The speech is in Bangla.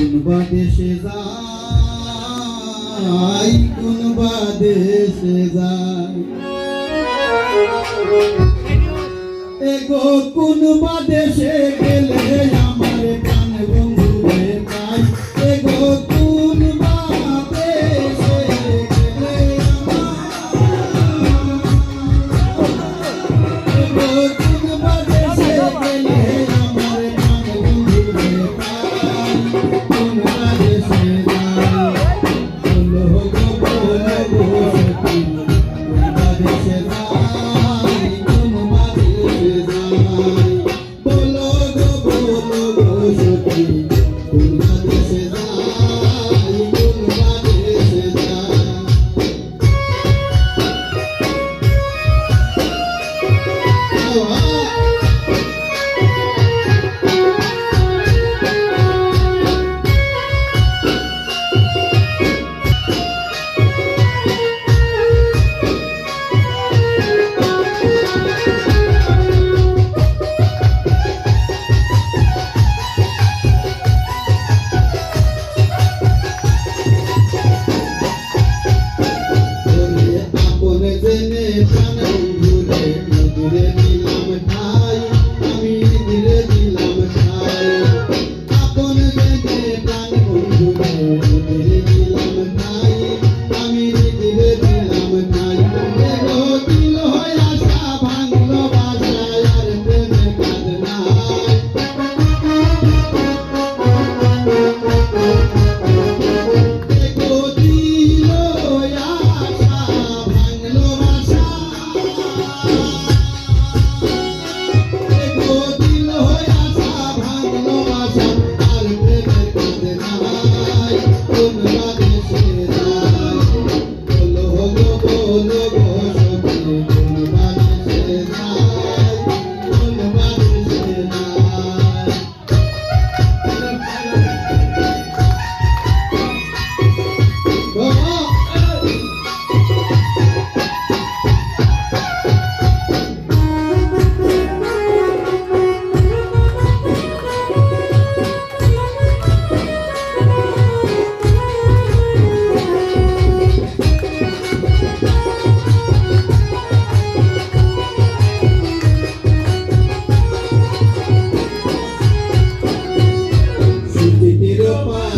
কোন বাদেশে যাই কোন বাদেশে যাই এগো কোন বা দেশে গেলে you. my